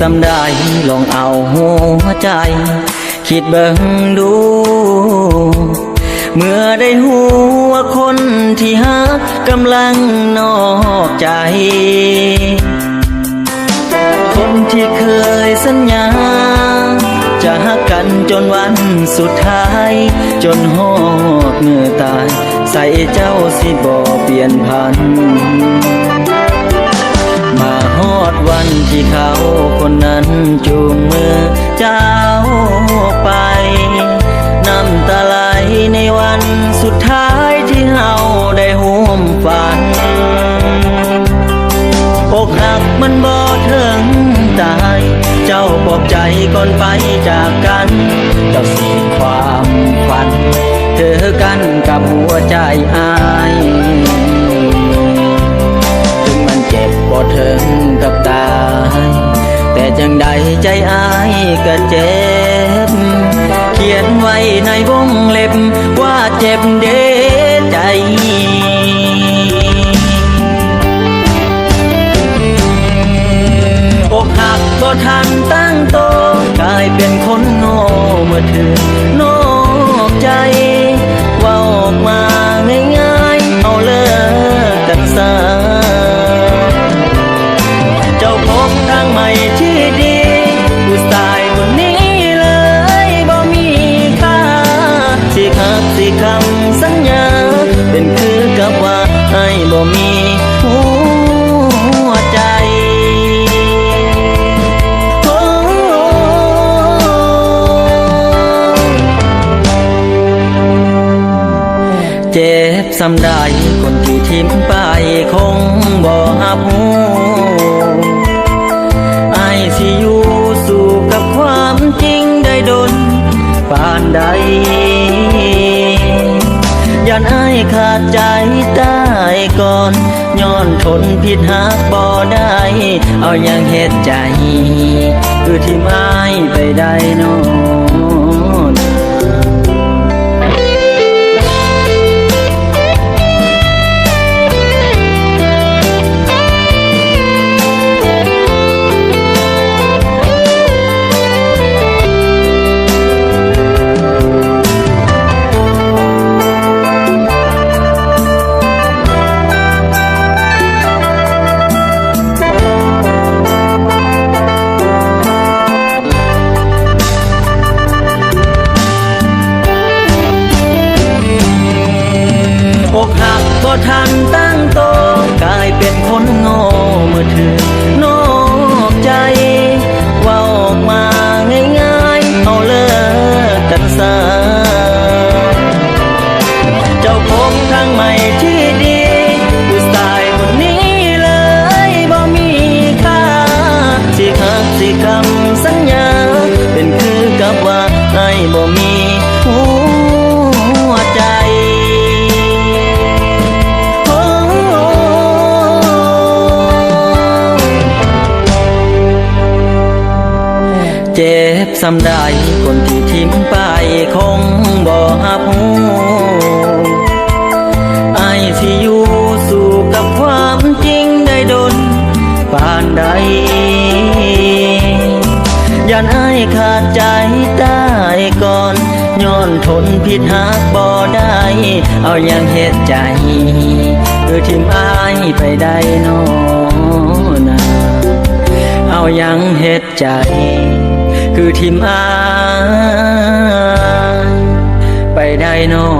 สำได้ลองเอาหัวใจ คิดเบิ่งดู เมื่อได้หัวคนที่ฮักกำลังนอกใจ คนที่เคยสัญญา จะหักกันจนวันสุดท้าย จนหอดเมื่อตาย ใส่เจ้าสิบ่เปลี่ยนพัน ที่เขาคนนั้นจูงมือเจ้าไปน้ำตาไหลในวันสุดท้ายที่เฮาได้ห่วมฝันอกหักมันบ่ถึงตาย เจ้าปลอบใจก่อนไปจากกัน เจ้าสิ้ความฝัน เธอกันกับหัวใจอาย ถึงมันเจ็บบ่ถึง จังใดใจอายก็เจ็บ เขียนไว้ในวงเล็บว่าเจ็บเด้ใจอกหักก็ทันตั้งโตกลายเป็นคนโง่เมื่อถึงนอ หัวใจเจ็บสำได้คนที่ทิ้มไปคงบ่หับหูไอายสิอยู่สู่กับความจริงได้ดนปานใดยันไอขาดใจได้ ก่อนย้อนทนผิดหักบ่ได้ เอาอย่างเหตุใจ คือที่ไม่ไปได้นอ เสำได้คนที่ทิ้มไปคงบ่หับหูไอายสิอยู่สู่กับความจริงได้ดนปานใดยันไอายขาดใจได้ก่อน ย้อนทนผิดหักบ่ได้ เอาอย่างเหตุใจคือทิมไอายไปได้นอนาเอายังเหตุใจ คือทิมอายไปได้นอ